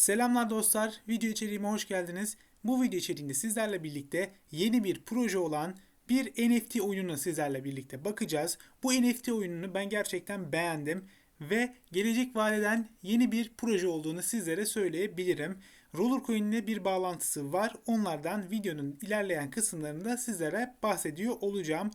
Selamlar dostlar, video içeriğime hoş geldiniz. Bu video içeriğinde sizlerle birlikte yeni bir proje olan bir NFT oyununa sizlerle birlikte bakacağız. Bu NFT oyununu ben gerçekten beğendim ve gelecek vadeden yeni bir proje olduğunu sizlere söyleyebilirim. Rollercoin ile bir bağlantısı var. Onlardan videonun ilerleyen kısımlarında sizlere bahsediyor olacağım.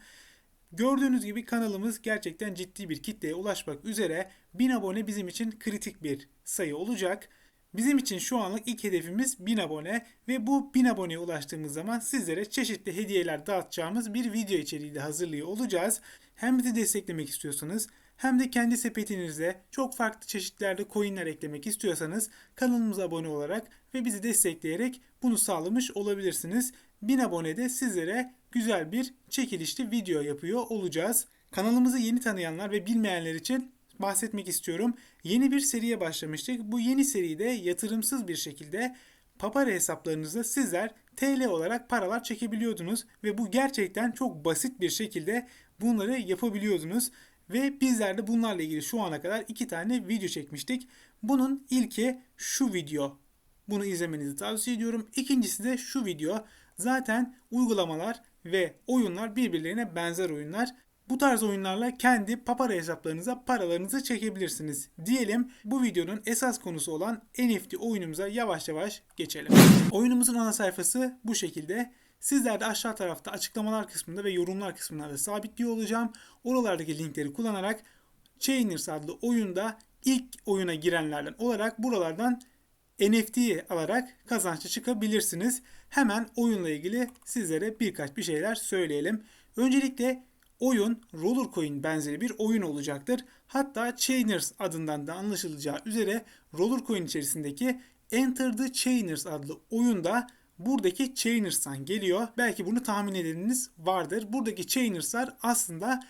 Gördüğünüz gibi kanalımız gerçekten ciddi bir kitleye ulaşmak üzere 1000 abone bizim için kritik bir sayı olacak. Bizim için şu anlık ilk hedefimiz 1000 abone ve bu 1000 aboneye ulaştığımız zaman sizlere çeşitli hediyeler dağıtacağımız bir video içeriği de hazırlıyor olacağız. Hem bizi desteklemek istiyorsanız hem de kendi sepetinize çok farklı çeşitlerde coinler eklemek istiyorsanız kanalımıza abone olarak ve bizi destekleyerek bunu sağlamış olabilirsiniz. 1000 abonede sizlere güzel bir çekilişli video yapıyor olacağız. Kanalımızı yeni tanıyanlar ve bilmeyenler için bahsetmek istiyorum. Yeni bir seriye başlamıştık. Bu yeni seride yatırımsız bir şekilde Papara hesaplarınızda sizler TL olarak paralar çekebiliyordunuz ve bu gerçekten çok basit bir şekilde bunları yapabiliyordunuz. Ve bizler de bunlarla ilgili şu ana kadar iki tane video çekmiştik. Bunun ilki şu video. Bunu izlemenizi tavsiye ediyorum. İkincisi de şu video. Zaten uygulamalar ve oyunlar birbirlerine benzer oyunlar. Bu tarz oyunlarla kendi papara hesaplarınıza paralarınızı çekebilirsiniz. Diyelim bu videonun esas konusu olan NFT oyunumuza yavaş yavaş geçelim. Oyunumuzun ana sayfası bu şekilde. Sizler de aşağı tarafta açıklamalar kısmında ve yorumlar kısmında da sabitliyor olacağım. Oralardaki linkleri kullanarak Chainers adlı oyunda ilk oyuna girenlerden olarak buralardan NFT alarak kazançlı çıkabilirsiniz. Hemen oyunla ilgili sizlere birkaç bir şeyler söyleyelim. Öncelikle oyun Rollercoin benzeri bir oyun olacaktır. Hatta Chainers adından da anlaşılacağı üzere Rollercoin içerisindeki Enter the Chainers adlı oyunda buradaki Chainers'tan geliyor. Belki bunu tahmin edeniniz vardır. Buradaki Chainers'lar aslında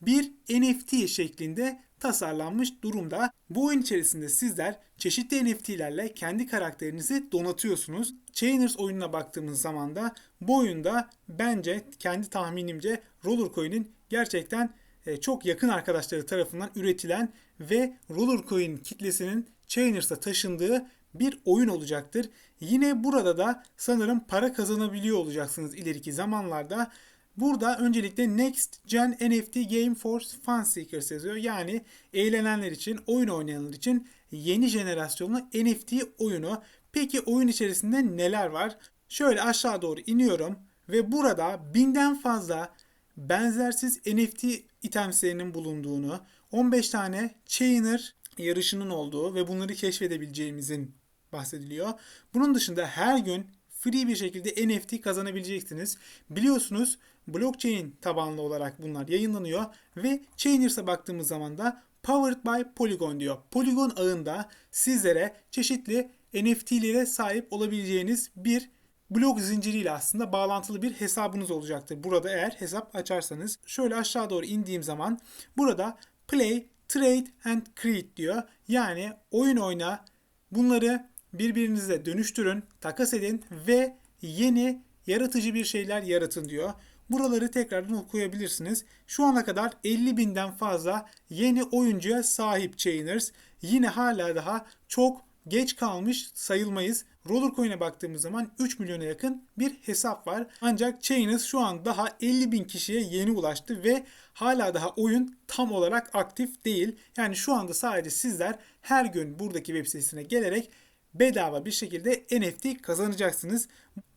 bir NFT şeklinde tasarlanmış durumda. Bu oyun içerisinde sizler çeşitli NFT'lerle kendi karakterinizi donatıyorsunuz. Chainers oyununa baktığımız zaman da bu oyunda bence kendi tahminimce Rollercoin'in gerçekten e, çok yakın arkadaşları tarafından üretilen ve Rollercoin kitlesinin Chainers'a taşındığı bir oyun olacaktır. Yine burada da sanırım para kazanabiliyor olacaksınız ileriki zamanlarda. Burada öncelikle Next Gen NFT Game Force Fun Seekers yazıyor. Yani eğlenenler için, oyun oynayanlar için yeni jenerasyonlu NFT oyunu. Peki oyun içerisinde neler var? Şöyle aşağı doğru iniyorum ve burada binden fazla benzersiz NFT itemslerinin bulunduğunu, 15 tane Chainer yarışının olduğu ve bunları keşfedebileceğimizin bahsediliyor. Bunun dışında her gün free bir şekilde NFT kazanabileceksiniz. Biliyorsunuz blockchain tabanlı olarak bunlar yayınlanıyor ve Chainers'a baktığımız zaman da Powered by Polygon diyor. Polygon ağında sizlere çeşitli NFT'lere sahip olabileceğiniz bir blok zinciriyle aslında bağlantılı bir hesabınız olacaktır. Burada eğer hesap açarsanız şöyle aşağı doğru indiğim zaman burada play, trade and create diyor. Yani oyun oyna, bunları birbirinize dönüştürün, takas edin ve yeni yaratıcı bir şeyler yaratın diyor. Buraları tekrardan okuyabilirsiniz. Şu ana kadar 50 binden fazla yeni oyuncuya sahip Chainers. Yine hala daha çok geç kalmış sayılmayız. Rollercoin'e baktığımız zaman 3 milyona yakın bir hesap var. Ancak Chainers şu an daha 50 bin kişiye yeni ulaştı ve hala daha oyun tam olarak aktif değil. Yani şu anda sadece sizler her gün buradaki web sitesine gelerek bedava bir şekilde NFT kazanacaksınız.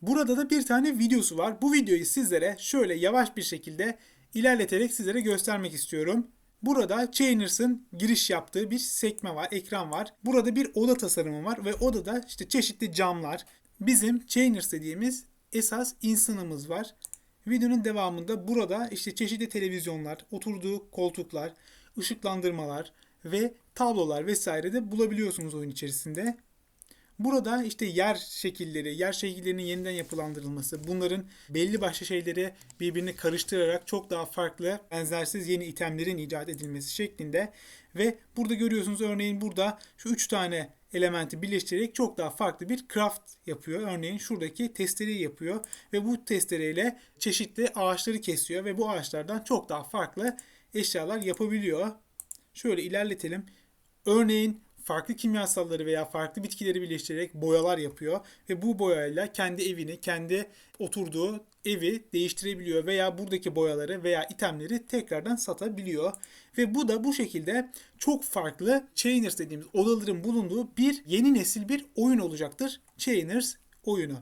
Burada da bir tane videosu var. Bu videoyu sizlere şöyle yavaş bir şekilde ilerleterek sizlere göstermek istiyorum. Burada Chainers'ın giriş yaptığı bir sekme var, ekran var. Burada bir oda tasarımı var ve odada işte çeşitli camlar. Bizim Chainers dediğimiz esas insanımız var. Videonun devamında burada işte çeşitli televizyonlar, oturduğu koltuklar, ışıklandırmalar ve tablolar vesaire de bulabiliyorsunuz oyun içerisinde. Burada işte yer şekilleri, yer şekillerinin yeniden yapılandırılması, bunların belli başlı şeyleri birbirine karıştırarak çok daha farklı, benzersiz yeni itemlerin icat edilmesi şeklinde ve burada görüyorsunuz örneğin burada şu üç tane elementi birleştirerek çok daha farklı bir craft yapıyor. Örneğin şuradaki testereyi yapıyor ve bu testereyle çeşitli ağaçları kesiyor ve bu ağaçlardan çok daha farklı eşyalar yapabiliyor. Şöyle ilerletelim. Örneğin farklı kimyasalları veya farklı bitkileri birleştirerek boyalar yapıyor ve bu boyayla kendi evini, kendi oturduğu evi değiştirebiliyor veya buradaki boyaları veya itemleri tekrardan satabiliyor. Ve bu da bu şekilde çok farklı Chainers dediğimiz odaların bulunduğu bir yeni nesil bir oyun olacaktır. Chainers oyunu.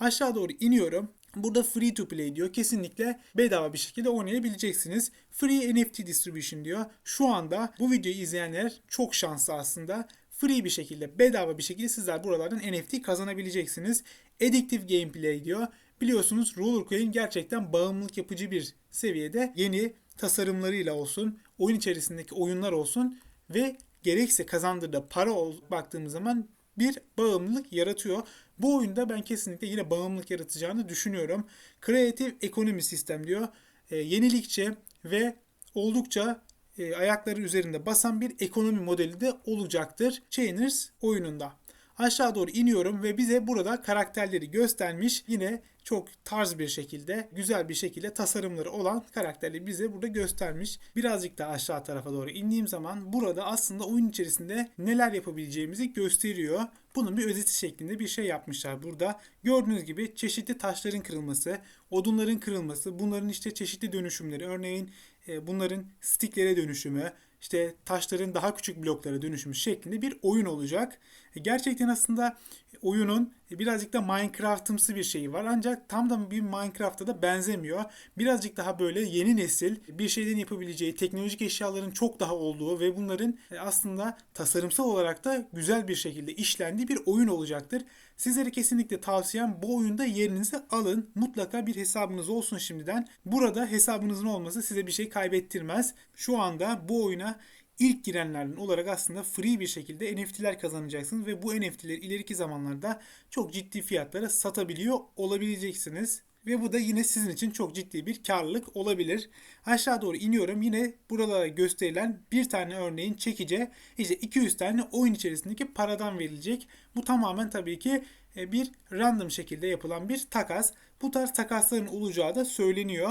Aşağı doğru iniyorum. Burada free to play diyor. Kesinlikle bedava bir şekilde oynayabileceksiniz. Free NFT distribution diyor. Şu anda bu videoyu izleyenler çok şanslı aslında. Free bir şekilde, bedava bir şekilde sizler buralardan NFT kazanabileceksiniz. Addictive gameplay diyor. Biliyorsunuz Rollercoin gerçekten bağımlılık yapıcı bir seviyede. Yeni tasarımlarıyla olsun, oyun içerisindeki oyunlar olsun ve gerekse kazandırdığı para ol, baktığımız zaman bir bağımlılık yaratıyor. Bu oyunda ben kesinlikle yine bağımlılık yaratacağını düşünüyorum. Creative Economy System diyor. E, yenilikçi ve oldukça e, ayakları üzerinde basan bir ekonomi modeli de olacaktır Chainers oyununda. Aşağı doğru iniyorum ve bize burada karakterleri göstermiş. Yine çok tarz bir şekilde, güzel bir şekilde tasarımları olan karakterleri bize burada göstermiş. Birazcık daha aşağı tarafa doğru indiğim zaman burada aslında oyun içerisinde neler yapabileceğimizi gösteriyor. Bunun bir özeti şeklinde bir şey yapmışlar burada. Gördüğünüz gibi çeşitli taşların kırılması, odunların kırılması, bunların işte çeşitli dönüşümleri. Örneğin e, bunların sticklere dönüşümü, işte taşların daha küçük bloklara dönüşümü şeklinde bir oyun olacak. E, gerçekten aslında oyunun birazcık da Minecraft'ımsı bir şeyi var. Ancak tam da bir Minecraft'a da benzemiyor. Birazcık daha böyle yeni nesil bir şeyden yapabileceği teknolojik eşyaların çok daha olduğu ve bunların e, aslında tasarımsal olarak da güzel bir şekilde işlendiği bir oyun olacaktır. Sizlere kesinlikle tavsiyem bu oyunda yerinizi alın. Mutlaka bir hesabınız olsun şimdiden. Burada hesabınızın olması size bir şey kaybettirmez. Şu anda bu oyuna ilk girenlerden olarak aslında free bir şekilde NFT'ler kazanacaksınız ve bu NFT'leri ileriki zamanlarda çok ciddi fiyatlara satabiliyor olabileceksiniz. Ve bu da yine sizin için çok ciddi bir karlılık olabilir. Aşağı doğru iniyorum. Yine buralara gösterilen bir tane örneğin çekice işte 200 tane oyun içerisindeki paradan verilecek. Bu tamamen tabii ki e, bir random şekilde yapılan bir takas. Bu tarz takasların olacağı da söyleniyor.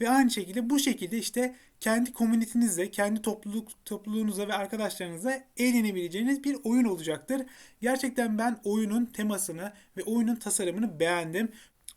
Ve aynı şekilde bu şekilde işte kendi komünitinizle, kendi topluluk topluluğunuza ve arkadaşlarınıza eğlenebileceğiniz bir oyun olacaktır. Gerçekten ben oyunun temasını ve oyunun tasarımını beğendim.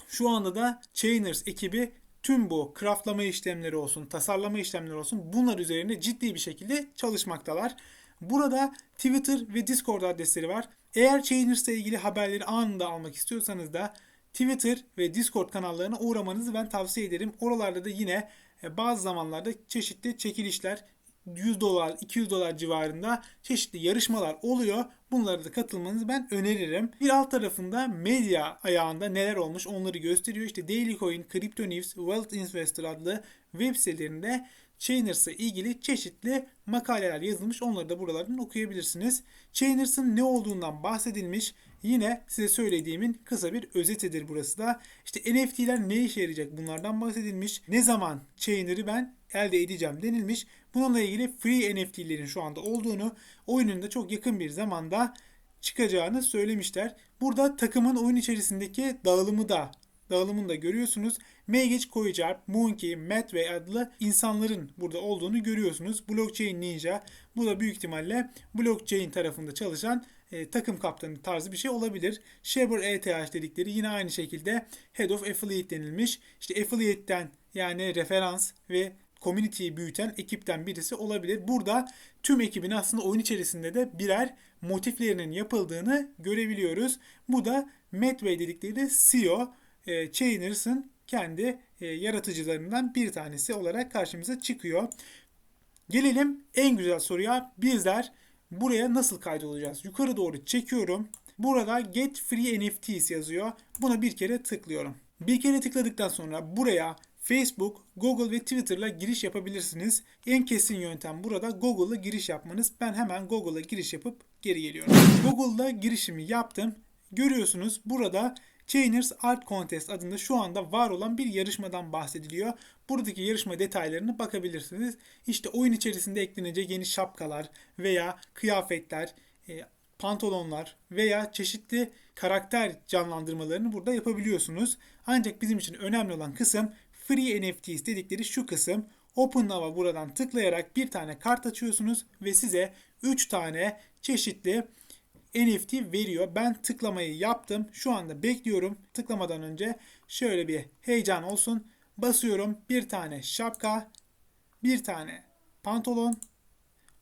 Şu anda da Chainers ekibi tüm bu craftlama işlemleri olsun, tasarlama işlemleri olsun bunlar üzerinde ciddi bir şekilde çalışmaktalar. Burada Twitter ve Discord adresleri var. Eğer Chainers ile ilgili haberleri anında almak istiyorsanız da Twitter ve Discord kanallarına uğramanızı ben tavsiye ederim. Oralarda da yine e, bazı zamanlarda çeşitli çekilişler 100 dolar, 200 dolar civarında çeşitli yarışmalar oluyor. Bunlara da katılmanızı ben öneririm. Bir alt tarafında medya ayağında neler olmuş onları gösteriyor. İşte Daily Coin, Crypto News, Wealth Investor adlı web sitelerinde Chainers'la ilgili çeşitli makaleler yazılmış. Onları da buralardan okuyabilirsiniz. Chainers'ın ne olduğundan bahsedilmiş. Yine size söylediğimin kısa bir özetidir burası da. İşte NFT'ler ne işe yarayacak bunlardan bahsedilmiş. Ne zaman Chainer'ı ben elde edeceğim denilmiş. Bununla ilgili free NFT'lerin şu anda olduğunu, oyunun da çok yakın bir zamanda çıkacağını söylemişler. Burada takımın oyun içerisindeki dağılımı da dağılımını da görüyorsunuz. Megeç Koycar, Monkey, Medway adlı insanların burada olduğunu görüyorsunuz. Blockchain Ninja bu da büyük ihtimalle blockchain tarafında çalışan e, takım kaptanı tarzı bir şey olabilir. Shaber ETH dedikleri yine aynı şekilde Head of Affiliate denilmiş. İşte Affiliate'ten yani referans ve community'yi büyüten ekipten birisi olabilir. Burada tüm ekibin aslında oyun içerisinde de birer motiflerinin yapıldığını görebiliyoruz. Bu da Medway dedikleri de CEO e, Chainers'ın kendi e, yaratıcılarından bir tanesi olarak karşımıza çıkıyor. Gelelim en güzel soruya. Bizler buraya nasıl kaydolacağız? Yukarı doğru çekiyorum. Burada Get Free NFTs yazıyor. Buna bir kere tıklıyorum. Bir kere tıkladıktan sonra buraya Facebook, Google ve Twitter'la giriş yapabilirsiniz. En kesin yöntem burada Google'la giriş yapmanız. Ben hemen Google'la giriş yapıp geri geliyorum. Google'da girişimi yaptım. Görüyorsunuz burada Chainers Art Contest adında şu anda var olan bir yarışmadan bahsediliyor. Buradaki yarışma detaylarını bakabilirsiniz. İşte oyun içerisinde eklenecek yeni şapkalar veya kıyafetler, e, pantolonlar veya çeşitli karakter canlandırmalarını burada yapabiliyorsunuz. Ancak bizim için önemli olan kısım Free NFTs dedikleri şu kısım. Open Now'a buradan tıklayarak bir tane kart açıyorsunuz ve size 3 tane çeşitli NFT veriyor. Ben tıklamayı yaptım. Şu anda bekliyorum. Tıklamadan önce şöyle bir heyecan olsun. Basıyorum. Bir tane şapka, bir tane pantolon,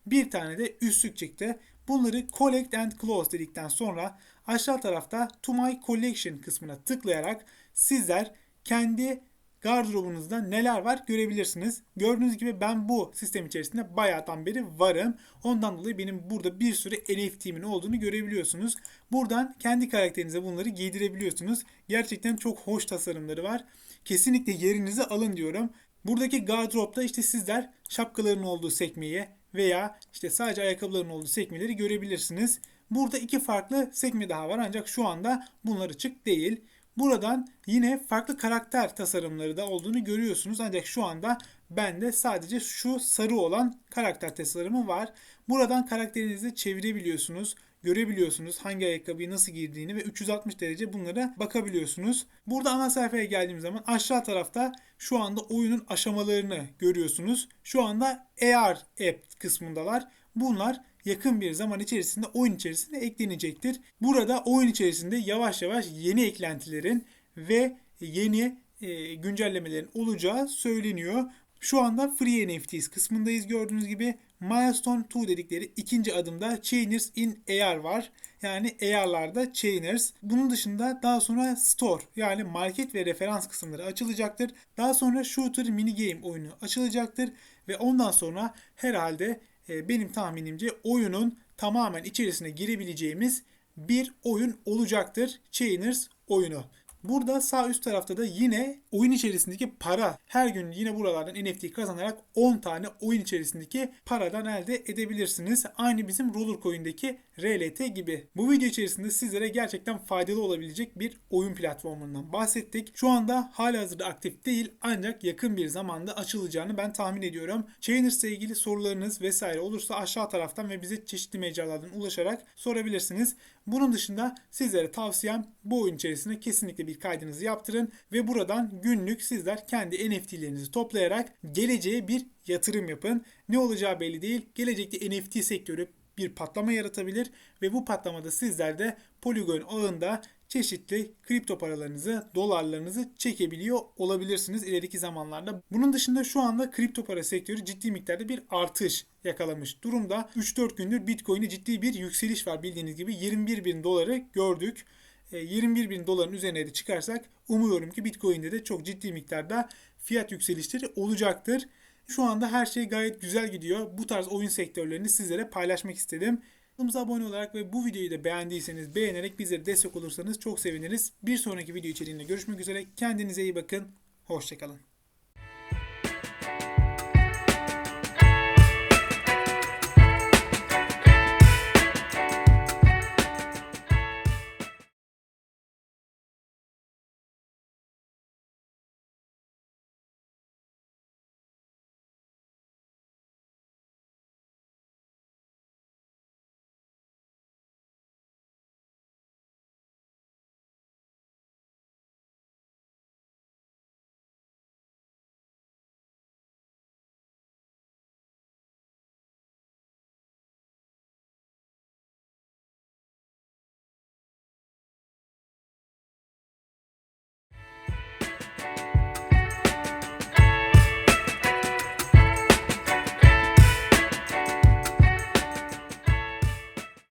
bir tane de üstlük çıktı. Bunları Collect and Close dedikten sonra aşağı tarafta To My Collection kısmına tıklayarak sizler kendi gardırobunuzda neler var görebilirsiniz. Gördüğünüz gibi ben bu sistem içerisinde bayağıdan beri varım. Ondan dolayı benim burada bir sürü NFT'min olduğunu görebiliyorsunuz. Buradan kendi karakterinize bunları giydirebiliyorsunuz. Gerçekten çok hoş tasarımları var. Kesinlikle yerinizi alın diyorum. Buradaki gardıropta işte sizler şapkaların olduğu sekmeyi veya işte sadece ayakkabıların olduğu sekmeleri görebilirsiniz. Burada iki farklı sekme daha var ancak şu anda bunlar açık değil. Buradan yine farklı karakter tasarımları da olduğunu görüyorsunuz. Ancak şu anda bende sadece şu sarı olan karakter tasarımı var. Buradan karakterinizi çevirebiliyorsunuz görebiliyorsunuz hangi ayakkabıyı nasıl giydiğini ve 360 derece bunlara bakabiliyorsunuz. Burada ana sayfaya geldiğim zaman aşağı tarafta şu anda oyunun aşamalarını görüyorsunuz. Şu anda AR app kısmındalar. Bunlar yakın bir zaman içerisinde oyun içerisinde eklenecektir. Burada oyun içerisinde yavaş yavaş yeni eklentilerin ve yeni e, güncellemelerin olacağı söyleniyor. Şu anda Free NFTs kısmındayız gördüğünüz gibi. Milestone 2 dedikleri ikinci adımda Chainers in AR var. Yani AR'larda Chainers. Bunun dışında daha sonra Store yani market ve referans kısımları açılacaktır. Daha sonra Shooter mini game oyunu açılacaktır. Ve ondan sonra herhalde benim tahminimce oyunun tamamen içerisine girebileceğimiz bir oyun olacaktır. Chainers oyunu. Burada sağ üst tarafta da yine oyun içerisindeki para. Her gün yine buralardan NFT kazanarak 10 tane oyun içerisindeki paradan elde edebilirsiniz. Aynı bizim Roller Coin'deki RLT gibi. Bu video içerisinde sizlere gerçekten faydalı olabilecek bir oyun platformundan bahsettik. Şu anda halihazırda aktif değil ancak yakın bir zamanda açılacağını ben tahmin ediyorum. Chainers ile ilgili sorularınız vesaire olursa aşağı taraftan ve bize çeşitli mecralardan ulaşarak sorabilirsiniz. Bunun dışında sizlere tavsiyem bu oyun içerisinde kesinlikle bir kaydınızı yaptırın ve buradan günlük sizler kendi NFT'lerinizi toplayarak geleceğe bir yatırım yapın. Ne olacağı belli değil. Gelecekte NFT sektörü bir patlama yaratabilir ve bu patlamada sizler de Polygon ağında çeşitli kripto paralarınızı, dolarlarınızı çekebiliyor olabilirsiniz ileriki zamanlarda. Bunun dışında şu anda kripto para sektörü ciddi miktarda bir artış yakalamış durumda. 3-4 gündür Bitcoin'e ciddi bir yükseliş var bildiğiniz gibi 21 bin doları gördük. 21 e, bin doların üzerine de çıkarsak umuyorum ki Bitcoin'de de çok ciddi miktarda fiyat yükselişleri olacaktır. Şu anda her şey gayet güzel gidiyor. Bu tarz oyun sektörlerini sizlere paylaşmak istedim. Kanalımıza abone olarak ve bu videoyu da beğendiyseniz beğenerek bizlere destek olursanız çok seviniriz. Bir sonraki video içeriğinde görüşmek üzere. Kendinize iyi bakın. Hoşçakalın.